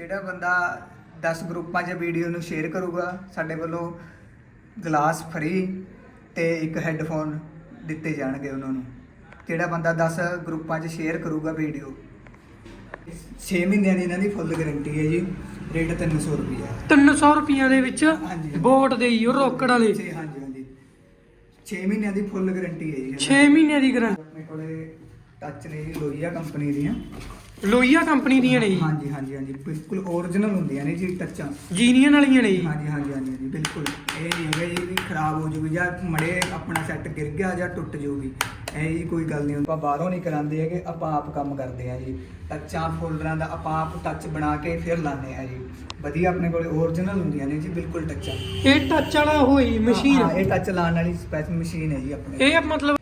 ਜਿਹੜਾ ਬੰਦਾ 10 ਗਰੁੱਪਾਂ 'ਚ ਵੀਡੀਓ ਨੂੰ ਸ਼ੇਅਰ ਕਰੂਗਾ ਸਾਡੇ ਵੱਲੋਂ ਗਲਾਸ ਫ੍ਰੀ ਤੇ ਇੱਕ ਹੈੱਡਫੋਨ ਦਿੱਤੇ ਜਾਣਗੇ ਉਹਨਾਂ ਨੂੰ। ਜਿਹੜਾ ਬੰਦਾ 10 ਗਰੁੱਪਾਂ 'ਚ ਸ਼ੇਅਰ ਕਰੂਗਾ ਵੀਡੀਓ 6 ਮਹੀਨਿਆਂ ਦੀ ਇਹਨਾਂ ਦੀ ਫੁੱਲ ਗਾਰੰਟੀ ਹੈ ਜੀ ਰੇਟ 300 ਰੁਪਏ 300 ਰੁਪਈਆਂ ਦੇ ਵਿੱਚ ਹਾਂਜੀ। ਬੋਟ ਦੇ ਹੀ ਉਹ ਰੋਕੜ ਵਾਲੇ। ਜੀ ਹਾਂਜੀ ਹਾਂਜੀ। 6 ਮਹੀਨਿਆਂ ਦੀ ਫੁੱਲ ਗਾਰੰਟੀ ਹੈ ਜੀ। 6 ਮਹੀਨਿਆਂ ਦੀ ਗਰੰਟੀ ਆਪਣੇ ਕੋਲੇ ਟੱਚ ਨੇ ਜੀ ਲੋਹੀਆ ਕੰਪਨੀ ਦੀਆਂ। ਲੋਈਆ ਕੰਪਨੀ ਦੀਆਂ ਨੇ ਜੀ। ਹਾਂਜੀ ਹਾਂਜੀ ਹਾਂਜੀ ਬਿਲਕੁਲ ਓਰੀਜਨਲ ਹੁੰਦੀਆਂ ਨੇ ਜੀ ਟੱਚਾਂ। ਜੀਨੀਅਨ ਵਾਲੀਆਂ ਨੇ ਜੀ। ਹਾਂਜੀ ਹਾਂਜੀ ਹਾਂਜੀ ਹਾਂਜੀ ਬਿਲਕੁਲ। ਇਹ ਨਹੀਂ ਹੈਗਾ ਜੀ ਵੀ ਖਰਾਬ ਹੋ ਜੂਗੀ ਜਾਂ ਮੜੇ ਆਪਣਾ ਸੈੱਟ ਗਿਰ ਗਿਆ ਜਾਂ ਟੁੱਟ ਜੂਗੀ। ਇਹ ਜੀ ਕੋਈ ਗੱਲ ਨਹੀਂ ਆਪਾਂ ਬਾਹਰੋਂ ਨਹੀਂ ਕਰਾਉਂਦੇ ਹੈਗੇ ਆਪਾਂ ਆਪ ਕੰਮ ਕਰਦੇ ਆ ਜੀ। ਟੱਚਾਂ ਫੋਲਡਰਾਂ ਦਾ ਆਪਾਂ ਆਪ ਟੱਚ ਬਣਾ ਕੇ ਫਿਰ ਲਾਉਂਦੇ ਆ ਜੀ। ਵਧੀਆ ਆਪਣੇ ਕੋਲੇ ਓਰੀਜਨਲ ਹੁੰਦੀਆਂ ਨੇ ਜੀ ਬਿਲਕੁਲ ਟੱਚਾਂ। ਇਹ ਟੱਚ ਵਾਲਾ ਹੋਈ ਹਾਂ, ਮਸ਼ੀਨ ਇਹ ਟੱਚ ਲਾਉਣ ਵਾਲੀ ਸਪੈਸ਼ਲ ਮਸ਼ੀਨ ਹੈ ਜੀ ਆਪਣੇ ਇਹ ਮਤਲਬ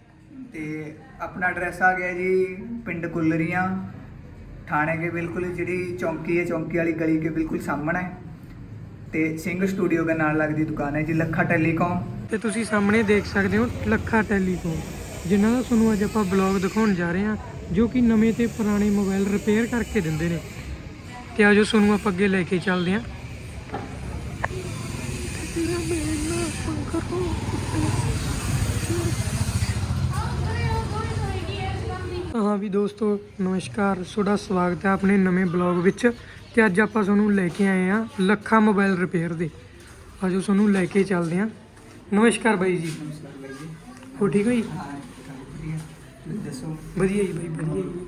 ਤੇ ਆਪਣਾ ਐਡਰੈਸ ਆ ਗਿਆ ਜੀ ਪਿੰਡ ਕੁੱਲਰੀਆਂ। ਥਾਣੇ ਕੇ ਬਿਲਕੁਲ ਜਿਹੜੀ ਚੌਂਕੀ ਹੈ ਚੌਂਕੀ ਵਾਲੀ ਗਲੀ ਕੇ ਬਿਲਕੁਲ ਸਾਹਮਣੇ। ਹੈ ਤੇ ਸਿੰਘ ਸਟੂਡੀਓ ਦੇ ਨਾਲ ਲੱਗਦੀ ਦੁਕਾਨ ਹੈ ਜੀ ਲੱਖਾ ਟੈਲੀਕਾਮ ਤੇ ਤੁਸੀਂ ਸਾਹਮਣੇ ਦੇਖ ਸਕਦੇ ਹੋ ਲੱਖਾ ਟੈਲੀਫੋਨ ਜਿਨ੍ਹਾਂ ਦਾ ਤੁਹਾਨੂੰ ਅੱਜ ਆਪਾਂ ਬਲੌਗ ਦਿਖਾਉਣ ਜਾ ਰਹੇ ਹਾਂ ਜੋ ਕਿ ਨਵੇਂ ਤੇ ਪੁਰਾਣੇ ਮੋਬਾਈਲ ਰਿਪੇਅਰ ਕਰਕੇ ਦਿੰਦੇ ਨੇ। ਤੇ ਆਜੋ ਤੁਹਾਨੂੰ ਆਪਾਂ ਅੱਗੇ ਲੈ ਕੇ ਚੱਲਦੇ ਹਾਂ। ਹਾਂ ਵੀ ਦੋਸਤੋ ਨਮਸਕਾਰ। ਤੁਹਾਡਾ ਸਵਾਗਤ ਹੈ ਆਪਣੇ ਨਵੇਂ ਬਲੌਗ ਵਿੱਚ ਤੇ ਅੱਜ ਆਪਾਂ ਤੁਹਾਨੂੰ ਲੈ ਕੇ ਆਏ ਹਾਂ ਲੱਖਾ ਮੋਬਾਈਲ ਰਿਪੇਅਰ ਦੇ। ਆਜੋ ਤੁਹਾਨੂੰ ਲੈ ਕੇ ਚੱਲਦੇ ਹਾਂ। ਨਮਸਕਾਰ ਬਾਈ ਜੀ। ਨਮਸਕਾਰ ਬਾਈ ਜੀ। ਹੋ ਠੀਕ ਹੋ ਜੀ? ਦੱਸੋ? ਵਧੀਆ ਜੀ ਬਾਈ ਵਧੀਆ ਜੀ।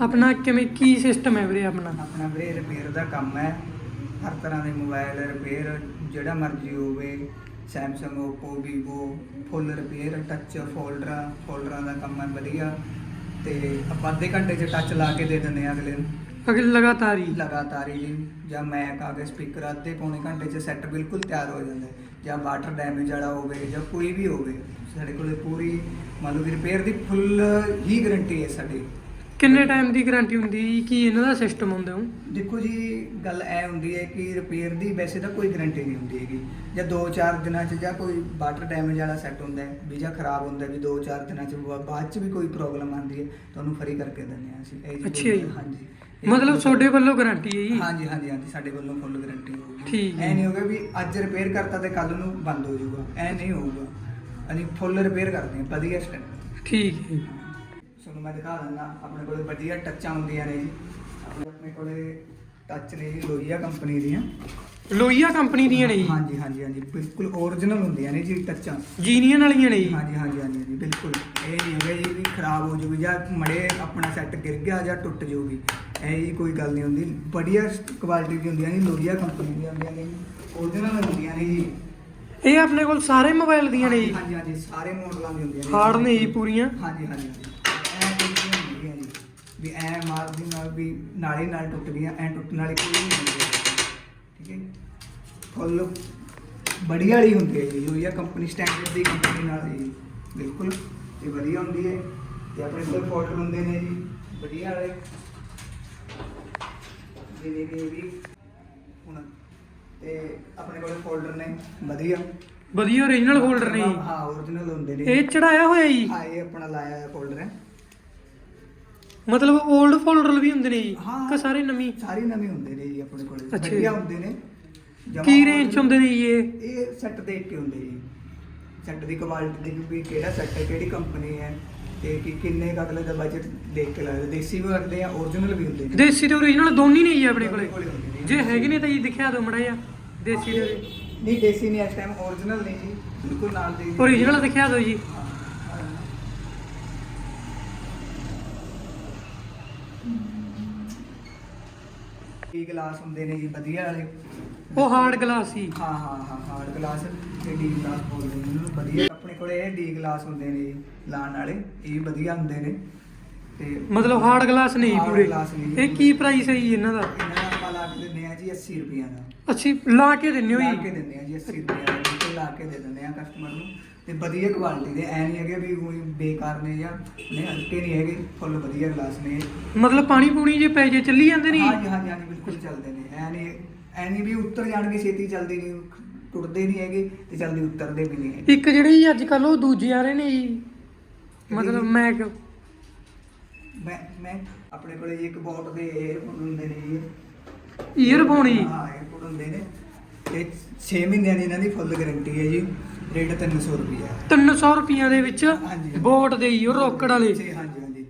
ਆਪਣਾ ਕਿਵੇਂ ਕੀ ਸਿਸਟਮ ਹੈ ਵੀਰੇ ਆਪਣਾ? ਆਪਣਾ ਵੀਰੇ ਰਿਪੇਅਰ ਦਾ ਕੰਮ ਹੈ। ਹਰ ਤਰ੍ਹਾਂ ਦੇ ਮੋਬਾਈਲ ਰਿਪੇਅਰ ਜਿਹੜਾ ਮਰਜ਼ੀ ਹੋਵੇ Samsung Oppo Vivo full repair touch ਫੋਲਡਰਾਂ ਫੋਲਡਰਾਂ ਦਾ ਕੰਮ ਹੈ ਵਧੀਆ। ਤੇ ਆਪਾਂ ਅੱਧੇ ਘੰਟੇ 'ਚ ਟੱਚ ਲਾ ਕੇ ਦੇ ਦਿੰਦੇ ਆ ਅਗਲੇ ਨੂੰ। ਅਗਲੇ ਲਗਾਤਾਰ? ਹੀ ਲਗਾਤਾਰ ਹੀ ਜੀ ਮੈਕ ਆ ਗਿਆ ਸਪੀਕਰ ਅੱਧੇ ਪੌਣੇ ਘੰਟੇ 'ਚ ਸੈੱਟ ਬਿਲਕੁਲ ਤਿਆਰ ਹੋ ਜਾਂਦਾ ਹੈ। ਜਾਂ ਵਾਟਰ ਡੈਮੇਜ ਵਾਲਾ ਹੋਵੇ ਜਾਂ ਕੋਈ ਵੀ ਹੋਵੇ ਸਾਡੇ ਕੋਲੇ ਪੂਰੀ ਮੰਨ ਲਓ ਕਿ ਰਿਪੇਅਰ ਦੀ ਫੁੱਲ ਹੀ ਗਾਰੰਟੀ ਹੈ ਸਾਡੀ। ਕਿੰਨੇ ਟਾਈਮ ਦੀ ਗਾਰੰਟੀ ਹੁੰਦੀ ਜੀ? ਕੀ ਇਹਨਾਂ ਦਾ ਸਿਸਟਮ ਹੁੰਦਾ ਉਹ? ਦੇਖੋ ਜੀ ਗੱਲ ਐ ਹੁੰਦੀ ਹੈ ਕਿ ਰਿਪੇਅਰ ਦੀ ਵੈਸੇ ਤਾਂ ਕੋਈ ਗਾਰੰਟੀ ਨਹੀਂ ਹੁੰਦੀ ਹੈਗੀ। ਜਾਂ 2-4 ਦਿਨਾਂ 'ਚ ਜਾਂ ਕੋਈ ਵਾਟਰ ਡੈਮੇਜ ਵਾਲਾ ਸੈੱਟ ਹੁੰਦਾ ਹੈ ਵੀ ਜਾਂ ਖਰਾਬ ਹੁੰਦਾ ਵੀ 2-4 ਦਿਨਾਂ 'ਚ ਬਾਅਦ 'ਚ ਵੀ ਕੋਈ ਪ੍ਰੋਬਲਮ ਆਉਂਦੀ ਹੈ ਤੁਹਾਨੂੰ ਫਰੀ ਕਰਕੇ ਦਿੰਦੇ ਹਾਂ ਅਸੀਂ। ਇਹ ਜੀ ਅੱਛਾ ਜੀ। ਹਾਂਜੀ। ਮਤਲਬ ਤੁਹਾਡੇ ਵੱਲੋਂ ਗਾਰੰਟੀ ਹੈ ਜੀ? ਹਾਂਜੀ ਹਾਂਜੀ ਹਾਂਜੀ ਸਾਡੇ ਵੱਲੋਂ ਫੁੱਲ ਗਾਰੰਟੀ ਹੋਊਗੀ। ਠੀਕ। ਐ ਨਹੀਂ ਹੋਗਾ ਵੀ ਅੱਜ ਰਿਪੇਅਰ ਕਰਤਾ ਤੇ ਕੱਲ ਨੂੰ ਬੰਦ ਹੋ ਜਾਊਗਾ। ਐ ਨਹੀਂ ਹੋਊਗਾ। ਅਸੀਂ ਫੁੱਲ ਰਿਪੇਅਰ ਕਰਦੇ ਹਾਂ ਵਧੀਆ ਸਟੈਂਡ ਠੀਕ ਹੈ ਜੀ। ਤੁਹਾਨੂੰ ਮੈਂ ਦਿਖਾ ਦਿੰਦਾ ਆਪਣੇ ਕੋਲੇ ਵਧੀਆ ਟੱਚਾਂ ਹੁੰਦੀਆਂ ਨੇ ਜੀ। ਆਪਣੇ ਆਪਣੇ ਕੋਲੇ ਟੱਚ ਨੇ ਜੀ ਲੋਹੀਆ ਕੰਪਨੀ ਦੀਆਂ। ਲੋਈਆ ਕੰਪਨੀ ਦੀਆਂ ਨੇ ਜੀ? ਹਾਂਜੀ ਹਾਂਜੀ ਹਾਂਜੀ ਬਿਲਕੁਲ ਓਰੀਜਨਲ ਹੁੰਦੀਆਂ ਨੇ ਜੀ ਟੱਚਾਂ ਜੀਨੀਅਨ ਵਾਲੀਆਂ ਨੇ ਜੀ? ਹਾਂਜੀ ਹਾਂਜੀ ਹਾਂਜੀ ਹਾਂਜੀ ਬਿਲਕੁਲ। ਇਹ ਨਹੀਂ ਹੈਗਾ ਜੀ ਵੀ ਖਰਾਬ ਹੋ ਜੂਗੀ ਜਾਂ ਮੜੇ ਆਪਣਾ ਸੈੱਟ ਗਿਰ ਗਿਆ ਜਾਂ ਟੁੱਟ ਜੂਗੀ। ਇਹ ਜੀ ਕੋਈ ਗੱਲ ਨਹੀਂ ਹੁੰਦੀ। ਵਧੀਆ ਕੁਆਲਿਟੀ ਦੀ ਹੁੰਦੀਆਂ ਨੇ ਲੋਹੀਆ ਕੰਪਨੀ ਦੀਆਂ ਹੁੰਦੀਆਂ ਨੇ ਓਰੀਜਨਲ ਹੁੰਦੀਆਂ ਨੇ ਜੀ। ਇਹ ਆਪਣੇ ਕੋਲ ਸਾਰੇ ਮੋਬਾਈਲ ਦੀਆਂ ਨੇ ਜੀ? ਹਾਂਜੀ ਹਾਂਜੀ ਸਾਰੇ ਮਾਡਲਾਂ ਦੀ ਹੁੰਦੀਆਂ ਨੇ ਹਾਰਡ ਨੇ ਜੀ ਪੂਰੀਆਂ? ਹਾਂਜੀ ਹਾਂਜੀ ਹਾਂਜੀ ਐ ਕੋਈ ਨਹੀਂ ਹੁੰਦੀ ਹੈ ਜੀ ਵੀ ਐ ਮਾਰਦੀ ਨਾਲ ਵੀ ਨਾਲੇ ਨਾਲ ਟੁੱਟ ਗਈਆਂ ਐ ਟੁੱਟਣ ਵਾਲੀ ਕੋਈ ਨਹੀਂ ਹੁੰਦੀ। ਠੀਕ ਹੈ ਫੁੱਲ ਬੜੀ ਵਾਲੀ ਹੁੰਦੀ ਹੈ ਜੀ ਲੋਹੀਆ ਕੰਪਨੀ ਸਟੈਂਡਰਡ ਦੀ ਕੰਪਨੀ ਨਾਲ ਜੀ। ਬਿਲਕੁਲ ਇਹ ਵਧੀਆ ਹੁੰਦੀ ਹੈ। ਤੇ ਆਪਣੇ ਕੋਲ ਫੋਲਡਰ ਹੁੰਦੇ ਨੇ ਜੀ ਵਧੀਆ ਵਾਲੇ। ਜਿਵੇਂ ਕਿ ਇਹ ਵੀ ਹੁਣ ਤੇ ਆਪਣੇ ਕੋਲ ਫੋਲਡਰ ਨੇ ਵਧੀਆ। ਵਧੀਆ ਓਰੀਜਨਲ ਹੋਲਡਰ ਨੇ ਜੀ। ਹਾਂ ਓਰੀਜਨਲ ਹੁੰਦੇ ਨੇ। ਇਹ ਚੜਾਇਆ ਹੋਇਆ ਜੀ? ਹਾਂ ਇਹ ਆਪਣਾ ਲਾਇਆ ਹੋਇਆ ਫੋਲਡਰ ਹੈ। ਮਤਲਬ 올ਡ ਫੋਲਡਰ ਵੀ ਹੁੰਦੇ ਨੇ ਜੀ ਹਾਂ। ਕਿ ਸਾਰੇ ਨਵੀਂ? ਸਾਰੇ ਨਵੇਂ ਹੁੰਦੇ ਨੇ ਜੀ ਆਪਣੇ ਕੋਲੇ ਅੱਛਾ ਜੀ। ਵਧੀਆ ਹੁੰਦੇ ਨੇ। ਜਮਾਂ ਕੀ ਰੇਂਜ ਚ ਹੁੰਦੇ ਨੇ ਜੀ ਇਹ? ਇਹ ਸੈੱਟ ਦੇਖ ਕੇ ਹੁੰਦੇ ਜੀ। ਸੈੱਟ ਦੀ ਕੁਆਲਿਟੀ ਦੇਖ ਵੀ ਕਿਹੜਾ ਸੈੱਟ ਹੈ ਕਿਹੜੀ ਕੰਪਨੀ ਹੈ ਤੇ ਕਿ ਕਿੰਨੇ ਕੁ ਅਗਲੇ ਦਾ ਬਜਟ ਦੇਖ ਕੇ ਲੱਗਦਾ। ਦੇਸੀ ਵੀ ਵਰਤਦੇ ਆ origignal ਵੀ ਹੁੰਦੇ ਨੇ। ਦੇਸੀ ਤੇ ਓਰੀਜਨਲ ਦੋਨੀ ਨੇ ਜੀ ਆਪਣੇ ਕੋਲੇ? ਕੋਲੇ ਹੁੰਦੇ ਨੇ। ਜੇ ਹੈਗੇ ਨੇ ਤਾਂ ਜੀ ਦਿਖਾ ਦਿਓ ਮੜਾ ਜਿਹਾ ਦੇਸੀ ਦੇ। ਨਹੀਂ ਦੇਸੀ ਨਹੀਂ ਇਸ ਟਾਈਮ origignal ਨਹੀਂ ਜੀ ਬਿਲਕੁਲ ਨਾਲ ਦੇ। ਓਰੀਜਨਲ ਦਿਖਾ ਦਿਓ ਜੀ। ਡੀ ਗਲਾਸ ਹੁੰਦੇ ਨੇ ਜੀ ਵਧੀਆ ਵਾਲੇ। ਉਹ ਹਾਰਡ ਗਲਾਸ ਸੀ ਹਾਂ ਹਾਂ ਹਾਂ ਹਾਰਡ ਗਲਾਸ ਤੇ ਡੀ ਗਲਾਸ ਬੋਲਦੇ ਨੇ ਇਹਨੂੰ ਵਧੀਆ। ਆਪਣੇ ਕੋਲੇ ਇਹ ਡੀ ਗਲਾਸ ਹੁੰਦੇ ਨੇ ਜੀ, ਲਾਉਣ ਵਾਲੇ ਇਹ ਵੀ ਵਧੀਆ ਹੁੰਦੇ ਨੇ। ਤੇ ਮਤਲਬ ਹਾਰਡ ਗਲਾਸ ਨਹੀਂ Hard ਪੂਰੇ। glass ਨਹੀਂ। ਇਹ ਕੀ ਪ੍ਰਾਈਸ ਹੈ ਜੀ ਇਹਨਾਂ ਦਾ? ਇਹਨਾਂ ਦਾ ਆਪਾਂ ਲਾ ਕੇ ਦਿੰਦੇ ਆ ਜੀ 80 ਰੁਪਈਆ ਦਾ। ਅੱਛੀ ਲਾ ਕੇ ਦਿੰਨੇ ਹੋ ਲਾ ਕੇ ਜੀ ਦਿੰਦੇ ਆ ਜੀ 80 ਰੁਪਈਆ ਦਾ ਬਿਲਕੁਲ ਲਾ ਕੇ ਦੇ ਦਿੰਦੇ ਆ ਕਸਟਮਰ ਨੂੰ। ਤੇ ਵਧੀਆ ਕੁਆਲਿਟੀ ਦੇ ਐ ਨਹੀਂ ਹੈਗੇ ਵੀ ਕੋਈ ਬੇਕਾਰ ਨੇ ਜਾਂ ਨਹੀਂ ਹਲਕੇ ਨਹੀਂ ਹੈਗੇ ਫੁੱਲ ਵਧੀਆ ਗਲਾਸ ਨੇ। ਮਤਲਬ ਪਾਣੀ ਪੂਣੀ ਜੇ ਪੈ ਜੇ ਚੱਲੀ ਜਾਂਦੇ ਨਹੀਂ ਹਾਂਜੀ ਹਾਂਜੀ ਹਾਂਜੀ ਬਿਲਕੁਲ ਚੱਲਦੇ ਨੇ। ਐ ਨਹੀਂ ਐ ਨਹੀਂ ਵੀ ਉੱਤਰ ਜਾਣਗੇ ਛੇਤੀ ਚੱਲਦੇ ਨਹੀਂ ਟੁੱਟਦੇ ਨਹੀਂ ਹੈਗੇ ਤੇ ਜਲਦੀ ਉੱਤਰਦੇ ਵੀ ਨਹੀਂ ਇੱਕ ਜਿਹੜੇ ਅੱਜ ਕੱਲ ਉਹ ਦੂਜੇ ਆ ਰਹੇ ਨੇ ਜੀ ਮਤਲਬ ਮੈਂ ਮੈਂ ਆਪਣੇ ਕੋਲੇ ਇੱਕ ਬੋਟ ਦੇ 에ਅਰਫੋਨ ਹੁੰਦੇ ਨੇ ਜੀ। ਈਅਰਫੋਨ ਜੀ ਹਾਂ ਏਅਰਪੋਰਟ ਹੁੰਦੇ ਨੇ। ਤੇ 6 ਮਹੀਨਿਆਂ ਦੀ ਇਹਨਾਂ ਦੀ ਫੁੱਲ ਗਾਰੰਟੀ ਹੈ ਜੀ। ਰੇਟ 300 ਰੁਪਏ ਹੈ 300 ਰੁਪਈਆਂ ਦੇ ਵਿੱਚ ਹਾਂਜੀ। ਬੋਟ ਦੇ ਹੀ ਉਹ ਰੋਕੜ ਵਾਲੇ। ਛੇ- ਹਾਂਜੀ ਹਾਂਜੀ।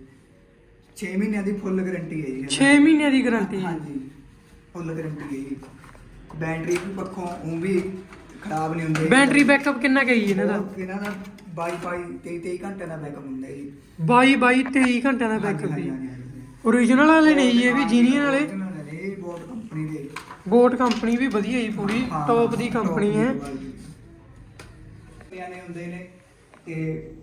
6 ਮਹੀਨਿਆਂ ਦੀ ਫੁੱਲ ਗਾਰੰਟੀ ਹੈ ਜੀ 6 ਮਹੀਨਿਆਂ ਦੀ ਗਾਰੰਟੀ। ਹਾਂਜੀ ਫੁੱਲ ਗਾਰੰਟੀ ਹੈ ਜੀ। ਬੈਟਰੀ ਪੱਖੋਂ ਉਹ ਵੀ ਖਰਾਬ ਨਹੀਂ ਹੁੰਦੇ। ਬੈਟਰੀ ਬੈਕਅਪ ਕਿੰਨਾ ਕਹੀ ਇਹਨਾਂ ਦਾ? ਇਹਨਾਂ ਦਾ 22 22 23 23 ਘੰਟੇ ਦਾ ਬੈਕਅਪ ਹੁੰਦਾ ਹੈ ਜੀ। 22 22 23 ਘੰਟਿਆਂ ਦਾ ਬੈਕਅਪ ਜੀ। ਓਰੀਜਨਲ ਵਾਲੇ ਨਹੀਂ ਜੀ ਇਹ ਵੀ ਜੀਨੀਅਰ ਵਾਲੇ। ਇਹ ਬੋਟ ਕੰਪਨੀ ਦੇ। ਬੋਟ ਕੰਪਨੀ ਵੀ ਵਧੀਆ ਜੀ ਪੂਰੀ ਹਾਂ, ਟੌਪ ਦੀ ਕੰਪਨੀ ਹੈ। ਪਿਆਨੇ ਹੁੰਦੇ ਨੇ ਤੇ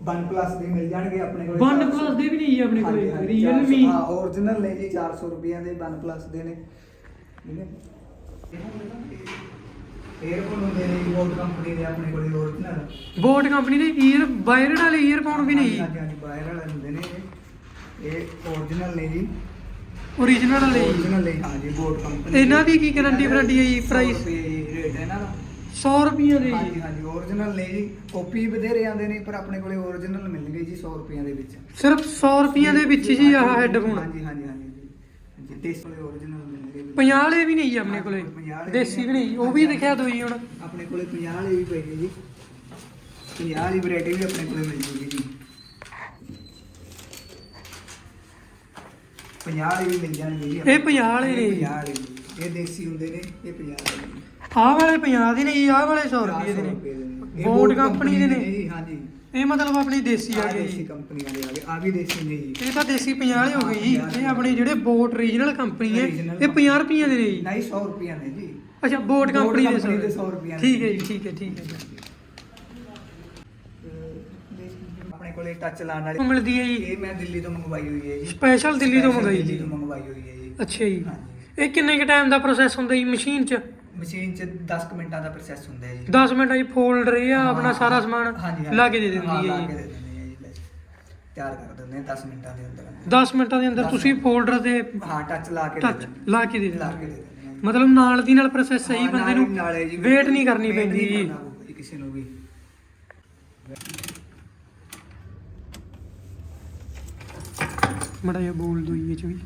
OnePlus ਦੇ ਮਿਲ ਜਾਣਗੇ ਆਪਣੇ ਕੋਲ ਵਨ ਪਲੱਸ ਦੇ ਵੀ ਨਹੀਂ ਜੀ ਆਪਣੇ ਕੋਲੇ ਰੀਅਲਮੀ 400 ਹਾਂ origignal ਨੇ ਜੀ 400 ਰੁਪਈਆਂ ਦੇ OnePlus ਦੇ ਨੇ। ਠੀਕ ਹੈ 에어ਫੋਨ ਹੁੰਦੇ ਨੇ ਬੋਟ ਕੰਪਨੀ ਦੇ ਆਪਣੇ ਕੋਲ origignal ਬੋਟ ਕੰਪਨੀ ਦੇ ਈਅਰ ਵਾਇਰਡ ਵਾਲੇ ਈਅਰਫੋਨ ਵੀ ਨਹੀਂ ਹਾਂਜੀ ਹਾਂਜੀ ਬਾਹਰ ਵਾਲੇ ਹੁੰਦੇ ਨੇ ਇਹ ਇਹ origignal ਨੇ ਜੀ। ਓਰੀਜਨਲ ਵਾਲੇ ਜੀ। Origignal ਨੇ ਹਾਂ ਜੀ ਬੋਟ ਕੰਪਨੀ ਇਹਨਾਂ ਦੀ ਕੀ guarantee ਵਾਰੰਟੀ ਹੈ ਜੀ? Price? ਰੇਟ ਹੈ ਇਹਨਾਂ ਦਾ। 100 ਰੁਪਈਆਂ ਦੇ ਹਾਂਜੀ ਜੀ। ਹਾਂਜੀ origignal ਨੇ ਜੀ। ਕਾਪੀ ਬਥੇਰੇ ਆਉਂਦੇ ਨੇ ਪਰ ਆਪਣੇ ਕੋਲੇ origignal ਮਿਲਣਗੇ ਜੀ 100 ਰੁਪਈਆਂ ਦੇ ਵਿੱਚ। ਸਿਰਫ 100 ਰੁਪਈਆਂ ਦੇ ਵਿੱਚ ਜੀ ਆਹ ਹੈੱਡਫੋਨ ਹਾਂਜੀ ਹਾਂਜੀ ਹਾਂਜੀ ਜੀ ਦੇਸੀ ਵਾਲੇ origignal ਮਿਲਣਗੇ ਜੀ। 50 ਵਾਲੇ ਵੀ ਨਹੀਂ ਜੀ ਆਪਣੇ ਕੋਲੇ। ਪੰਜਾਹ ਵਾਲੇ ਦੇਸੀ ਵੀ ਨਹੀਂ ਉਹ ਵੀ ਦਿਖਿਆ ਦੋ ਜੀ ਹੁਣ। ਆਪਣੇ ਕੋਲੇ 50 ਵਾਲੇ ਵੀ ਪਏ ਨੇ ਜੀ। 50 ਵਾਲੀ ਵੈਰਾਈਟੀ ਵੀ ਆਪਣੇ ਕੋਲੇ ਮਿਲ ਜੂਗੀ ਜੀ। 50 ਵਾਲੇ ਵੀ ਮਿਲ ਜਾਣਗੇ ਜੀ ਇਹ 50 ਵਾਲੇ ਨੇ। ਜੀ। 50 ਵਾਲੇ ਜੀ। ਇਹ ਦੇਸੀ ਹੁੰਦੇ ਨੇ ਇਹ 50 ਵਾਲੇ ਨੇ। ਆਹ ਵਾਲੇ 50 ਦੇ ਨੇ ਜੀ ਆਹ ਵਾਲੇ 100 ਰੁਪਏ ਦੇ 400 ਨੇ। ਰੁਪਏ ਬੋਟ ਕੰਪਨੀ ਦੇ ਨੇ। ਜੀ ਹਾਂਜੀ। ਇਹ ਮਤਲਬ ਆਪਣੀ ਦੇਸੀ ਆ ਗਏ ਦੇਸੀ ਜੀ ਕੰਪਨੀਆਂ ਦੇ ਆ ਗਏ ਆ ਵੀ ਦੇਸੀ ਨੇ ਜੀ। ਇਹ ਤਾਂ ਦੇਸੀ 50 ਵਾਲੇ ਹੋ ਗਏ ਜੀ। ਇਹ ਆਪਣੇ ਜਿਹੜੇ ਬੋਟ ਰੀਜਨਲ ਕੰਪਨੀ ਹੈ ਇਹ 50 ਰੁਪਏ ਦੇ ਨੇ ਜੀ। ਨਹੀਂ 100 ਰੁਪਈਆ ਨੇ ਜੀ। ਅੱਛਾ ਬੋਟ ਕੰਪਨੀ ਦੇ company ਦੇ 100 100 ਰੁਪਈਆ ਨੇ। ਠੀਕ ਹੈ ਜੀ ਠੀਕ ਹੈ ਠੀਕ ਹੈ ਜੀ। ਆਪਣੇ ਕੋਲੇ ਟੱਚ ਲਾਉਣ ਵਾਲੀ ਮਿਲਦੀ ਹੈ ਜੀ। ਇਹ ਮੈਂ ਦਿੱਲੀ ਤੋਂ ਮੰਗਵਾਈ ਹੋਈ ਹੈ ਜੀ। ਸਪੈਸ਼ਲ ਦਿੱਲੀ ਤੋਂ ਦਿੱਲੀ ਜੀ। ਤੋਂ ਮੰਗਵਾਈ ਹੋਈ ਹੈ ਜੀ। ਅੱਛਾ ਜੀ। ਇਹ ਕਿੰਨੇ ਕ ਟਾਈਮ ਦਾ ਪ੍ਰੋਸੈਸ ਹੁੰਦਾ ਜੀ ਮਸ਼ੀਨ 'ਚ? ਮਸ਼ੀਨ 'ਚ 10 ਕੁ ਮਿੰਟਾਂ ਦਾ ਪ੍ਰੋਸੈਸ ਹੁੰਦਾ ਹੈ ਜੀ। 10 ਮਿੰਟਾਂ 'ਚ ਫੋਲਡਰ ਇਹ ਆ ਆਪਣਾ ਸਾਰਾ ਸਮਾਨ। ਲਾ ਕੇ ਦੇ ਦਿੰਦੀ ਹੈ ਜੀ। ਤਿਆਰ ਕਰ ਦਿੰਦੇ ਆ 10 ਮਿੰਟਾਂ ਦੇ ਅੰਦਰ। 10 ਮਿੰਟਾਂ ਦੇ ਅੰਦਰ ਤੁਸੀਂ। ਫੋਲਡਰ ਤੇ ਹਾਂ ਟੱਚ ਲਾ ਕੇ ਟੱਚ ਲਾ ਕੇ ਦੇ ਦਿੰਦੇ। ਮਤਲਬ ਨਾਲ ਦੀ ਨਾਲ ਪ੍ਰੋਸੈਸ ਸਹੀ ਬੰਦੇ ਨੂੰ ਵੇਟ ਨਹੀਂ ਕਰਨੀ ਪੈਂਦੀ ਜੀ। ਕਿਸੇ ਨੂੰ ਵੀ। ਮੜਾ ਬੋਲ ਦੋ ਇਹ ਚ ਵੀ।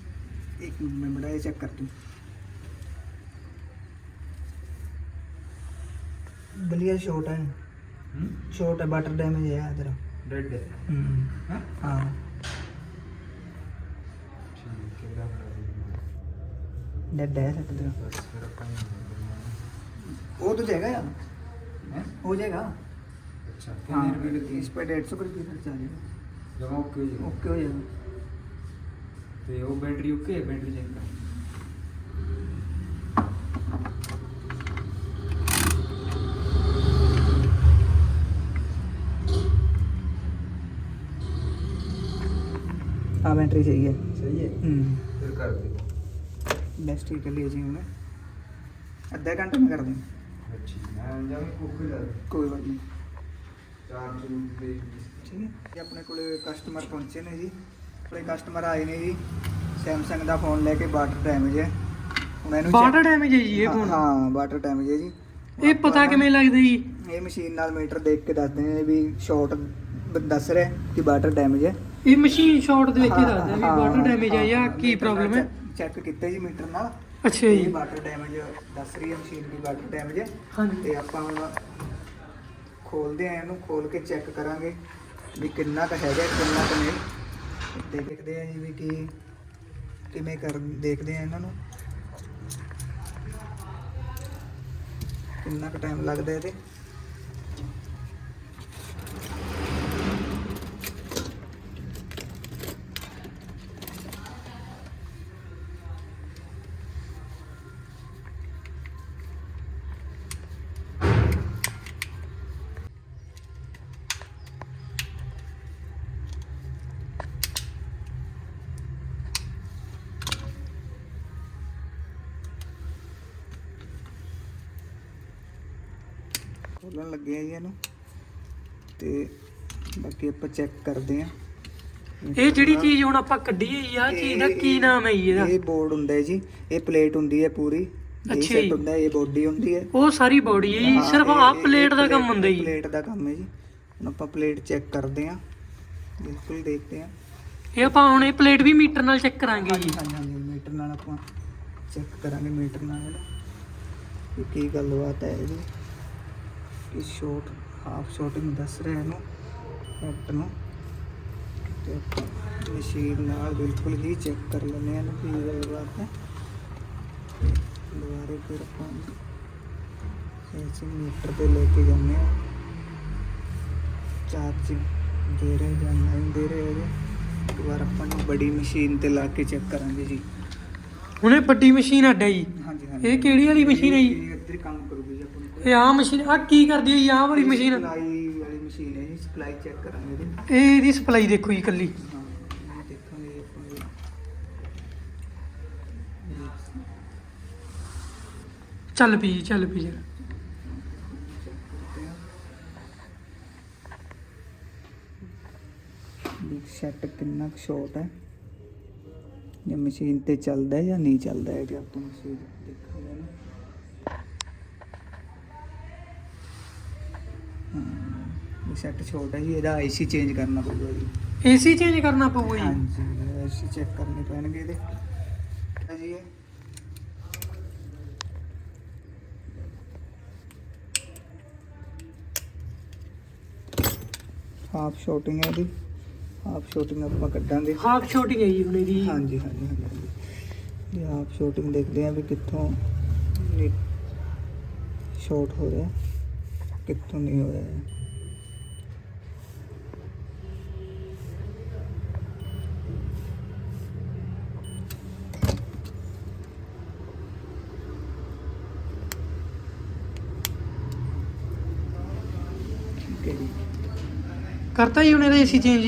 ਇੱਕ ਮਿੰਟ ਮੈਂ ਬੜਾ ਚੈੱਕ ਕਰ ਤੂੰ बलिया शॉर्ट है। शॉर्ट है बटर डैमेज है इधर। डेड है? हम्म। हाँ? हाँ। डेड है सेट सर वो तो जाएगा यार। हो? जाएगा। अच्छा हाँ। इस पे 150 सौ रुपये खर्च आ जाएगा। ओके हो जाएगा। ओके हो जाएगा। तो ये वो बैटरी ओके है? बैटरी चेक जाएगा बैटरी सही है सही है हम्म फिर कर दे बस ठीक है ले जी मैं आधा घंटे में कर दें अच्छी मैं जाऊँ ओके कर कोई बात नहीं चार सौ रुपये ਠੀਕ ਹੈ ਜੀ ਆਪਣੇ ਕੋਲੇ ਕਸਟਮਰ ਪਹੁੰਚੇ ਨੇ ਜੀ ਆਪਣੇ ਕਸਟਮਰ ਆਏ ਨੇ ਜੀ ਸੈਮਸੰਗ ਦਾ ਫੋਨ ਲੈ ਕੇ ਵਾਟਰ ਡੈਮੇਜ ਹੈ ਹੁਣ ਇਹਨੂੰ check- ਵਾਟਰ ਡੈਮੇਜ ਹੈ ਜੀ ਇਹ ਹਾਂ, ਫੋਨ ਹਾਂ ਵਾਟਰ ਡੈਮੇਜ ਹੈ ਜੀ ਇਹ ਪਤਾ ਕਿਵੇਂ ਲੱਗਦਾ ਜੀ ਇਹ ਮਸ਼ੀਨ ਨਾਲ ਮੀਟਰ ਦੇਖ ਕੇ ਦੱਸਦੇ ਨੇ ਵੀ ਸ਼ਾਰਟ ਦੱਸ ਰਿਹਾ ਕਿ ਵਾਟਰ ਡੈਮੇਜ ਹੈ ਇਹ ਮਸ਼ੀਨ ਸ਼ਾਟ ਦੇ ਵਿੱਚ ਹਾਂ, ਦੱਸਦਾ ਵੀ ਵਾਟਰ ਡੈਮੇਜ ਆ ਜਾਂ ਕੀ ਪ੍ਰੋਬਲਮ ਹੈ? ਚੈੱਕ ਕੀਤਾ ਜੀ ਮੀਟਰ ਨਾਲ। ਅੱਛਾ ਜੀ। ਵਾਟਰ ਡੈਮੇਜ ਦੱਸ ਰਹੀ ਹੈ ਮਸ਼ੀਨ ਦੀ ਵਾਟਰ ਡੈਮੇਜ ਹੈ ਹਾਂਜੀ। ਤੇ ਆਪਾਂ ਹੁਣ ਖੋਲਦੇ ਆ ਇਹਨੂੰ ਖੋਲ ਕੇ ਚੈੱਕ ਕਰਾਂਗੇ ਵੀ ਕਿੰਨਾ ਕੁ ਹੈਗਾ ਕਿੰਨਾ ਕੁ ਨਹੀਂ। ਤੇ ਦੇਖਦੇ ਆ ਜੀ ਵੀ ਕੀ ਕਿਵੇਂ ਕਰ ਦੇਖਦੇ ਆ ਇਹਨਾਂ ਨੂੰ। ਕਿੰਨਾ ਕੁ ਟਾਈਮ ਲੱਗਦਾ ਇਹਦੇ? ਖੋਲਣ ਲੱਗੇ ਆ ਜੀ ਇਹਨੂੰ। ਤੇ ਬਾਕੀ ਆਪਾਂ ਚੈੱਕ ਕਰਦੇ ਆ। ਇਹ ਜਿਹੜੀ ਚੀਜ਼ ਹੁਣ ਆਪਾਂ ਕੱਢੀ ਹੈ ਆ ਚੀਜ਼ ਦਾ ਕੀ ਨਾਮ ਹੈ ਜੀ ਇਹਦਾ? ਇਹ ਬੋਰਡ ਹੁੰਦਾ ਹੈ ਜੀ ਇਹ ਪਲੇਟ ਹੁੰਦੀ ਹੈ ਪੂਰੀ। ਇਹ ਅੱਛਾ ਸੈੱਟ ਜੀ। ਹੁੰਦਾ ਇਹ ਬੋਡੀ ਹੁੰਦੀ ਹੈ। ਉਹ ਸਾਰੀ ਬਾਡੀ ਹੈ ਜੀ ਹਾਂ, ਸਿਰਫ ਇਹ- ਪਲੇਟ ਇਹ ਦਾ ਕੰਮ ਹੁੰਦਾ ਜੀ। ਪਲੇਟ ਦਾ ਕੰਮ ਹੈ ਜੀ। ਹੁਣ ਆਪਾਂ ਪਲੇਟ ਚੈੱਕ ਕਰਦੇ ਆ। ਬਿਲਕੁਲ ਦੇਖਦੇ ਆ। ਇਹ ਆਪਾਂ ਹੁਣ ਇਹ ਪਲੇਟ ਵੀ ਮੀਟਰ ਨਾਲ ਚੈੱਕ ਕਰਾਂਗੇ ਹਾਂਜੀ ਜੀ। ਹਾਂਜੀ ਹਾਂਜੀ ਮੀਟਰ ਨਾਲ ਆਪਾਂ ਚੈੱਕ ਕਰਾਂਗੇ ਮੀਟਰ ਨਾਲ। ਕਿ ਕੀ ਗੱਲਬਾਤ ਹੈ ਇਹਦੀ? ਸ਼ੋਟ ਹਾਫ ਸ਼ੋਟਿੰਗ ਦੱਸ ਰਿਹਾ ਇਹਨੂੰ ਹੈਡ ਨੂੰ। ਤੇ ਮਸ਼ੀਨ ਨਾਲ ਬਿਲਕੁਲ ਹੀ ਚੈੱਕ ਕਰ ਲੈਂਦੇ ਹਾਂ ਕਿ ਕੀ ਗੱਲਬਾਤ ਹੈ। ਦੁਬਾਰੇ ਫਿਰ ਆਪਾਂ ਸੈਂਸਿੰਗ ਮੀਟਰ ਤੇ ਲੈ ਕੇ ਜਾਂਦੇ ਹਾਂ। ਚਾਰਜਿੰਗ ਦੇ ਰਹੇ ਜਾਂ ਨਹੀਂ ਦੇ ਰਹੇ ਇੱਕ ਵਾਰ ਆਪਾਂ ਨੂੰ ਬੜੀ ਮਸ਼ੀਨ ਤੇ ਲਾ ਕੇ ਚੈੱਕ ਕਰਾਂਗੇ ਜੀ। ਹੁਣੇ ਵੱਡੀ ਮਸ਼ੀਨ ਅੱਡਾ ਜੀ। ਹਾਂਜੀ ਹਾਂਜੀ। ਇਹ ਕਿਹੜੀ ਵਾਲੀ ਮਸ਼ੀਨ ਹੈ ਜੀ? ਇਹ ਇੱਧਰ ਕੰਮ ਕਰੂਗੀ ਜੀ ਆਪਾਂ। ਇਹ ਆਹ ਮਸ਼ੀਨ ਆ ਕੀ ਕਰਦੀ ਹੈ ਜੀ ਆਹ ਵਾਲੀ ਮਸ਼ੀਨ? ਸਪਲਾਈ ਵਾਲੀ ਮਸ਼ੀਨ ਹੈ ਜੀ ਸਪਲਾਈ ਚੈੱਕ ਕਰਾਂਗੇ ਇਹਦੀ। ਇਹ ਇਹਦੀ ਸਪਲਾਈ ਦੇਖੋ ਜੀ ਇਕੱਲੀ। ਹਾਂ ਇਹ ਦੇਖਾਂਗੇ ਆਪਾਂ ਵੀ। ਚੱਲ ਪਈ ਜੀ, ਚੱਲ ਪਈ ਜਰਾ ਵੀ ਸੈੱਟ ਕਿੰਨਾ ਸ਼ਾਰਟ ਹੈ। ਜਾਂ ਮਸ਼ੀਨ ਤੇ ਚੱਲਦਾ ਹੈ ਜਾਂ ਨਹੀਂ ਚੱਲਦਾ ਹੈ ਜੇ ਆਪਾਂ ਮਸ਼ੀਨ ਦੇਖਾਂਗੇ। ਸੈੱਟ ਛੋਟਾ ਜੀ ਇਹਦਾ ਆਈਸੀ ਚੇਂਜ ਕਰਨਾ ਪਊਗਾ ਜੀ ਏਸੀ ਚੇਂਜ ਕਰਨਾ ਪਊਗਾ ਜੀ ਹਾਂਜੀ ਆਈਸੀ ਚੈੱਕ ਕਰਨੇ ਪੈਣਗੇ ਇਹਦੇ ਹੈ ਜੀ ਇਹ ਹਾਫ ਸ਼ੋਟਿੰਗ ਹੈ ਇਹਦੀ ਹਾਫ ਸ਼ੋਟਿੰਗ ਆਪਾਂ ਕੱਢਾਂਗੇ। ਹਾਫ ਛੋਟੀ ਹੈ ਜੀ ਹੁਣ ਇਹਦੀ ਹਾਂਜੀ ਹਾਂਜੀ ਹਾਂਜੀ ਹਾਂਜੀ। ਇਹ ਹਾਫ ਸ਼ੋਟਿੰਗ ਦੇਖਦੇ ਆ ਵੀ ਕਿੱਥੋਂ ਸ਼ਾਰਟ ਹੋ ਰਿਹਾ ਕਿੱਥੋਂ ਨਹੀਂ ਹੋ ਰਿਹਾ ਠੀਕ ਹੈ ਜੀ ਕਰਤਾ ਜੀ ਹੁਣ ਇਹਦਾ ਏਸੀ ਚੇਂਜ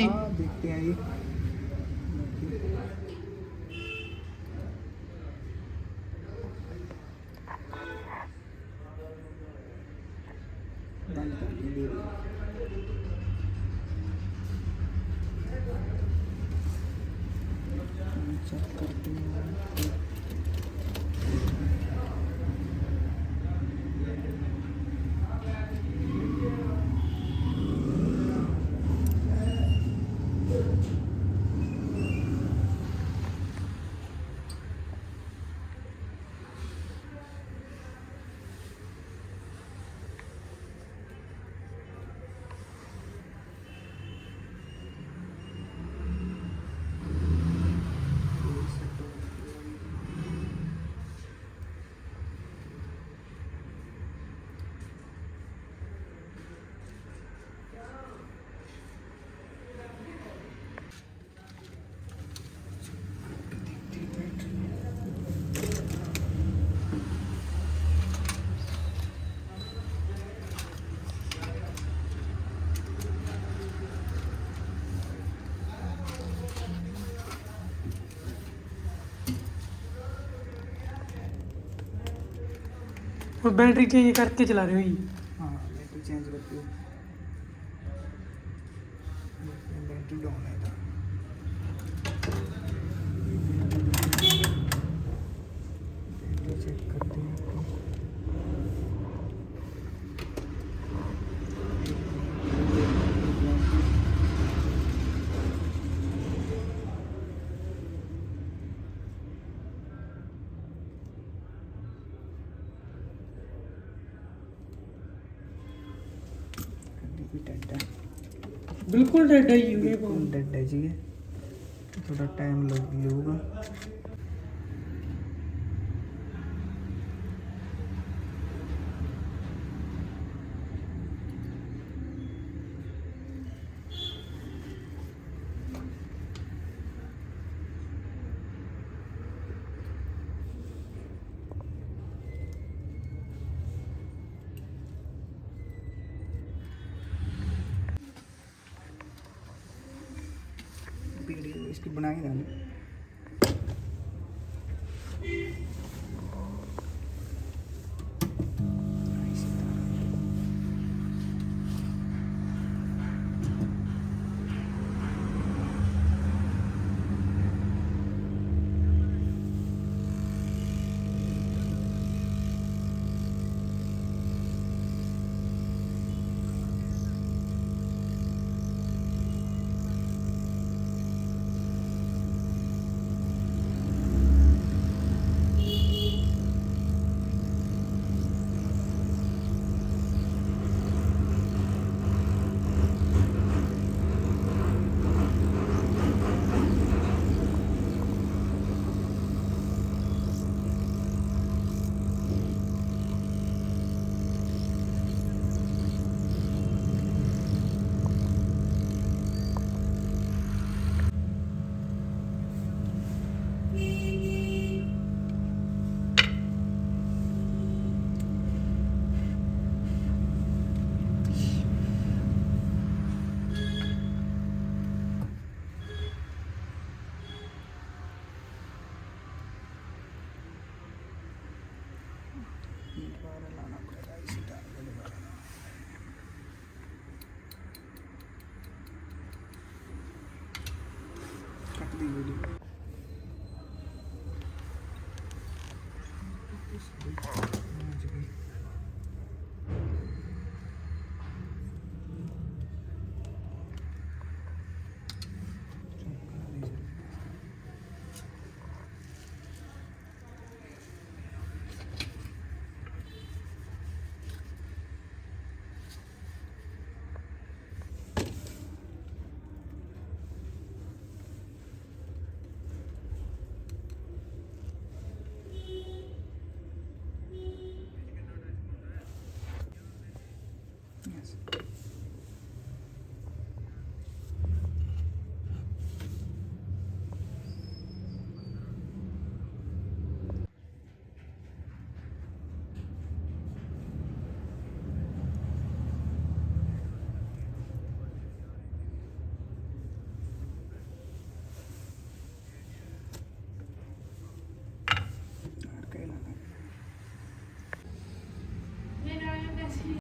ਹੁਣ ਬੈਟਰੀ ਚੇਂਜ ਕਰਕੇ ਚਲਾ ਰਹੇ ਹੋ ਜੀ हाँ बैटरी चेंज करती हूँ बैटरी डाउन है इधर। ਬਿਲਕੁਲ ਡੈਡ ਹੈ ਜੀ। ਬਿਲਕੁਲ ਡੈਡ ਹੈ ਜੀ ਇਹ। ਥੋੜਾ ਟਾਈਮ ਲੱਗ ਲਊਗਾ वीडियो इसकी बनाई ना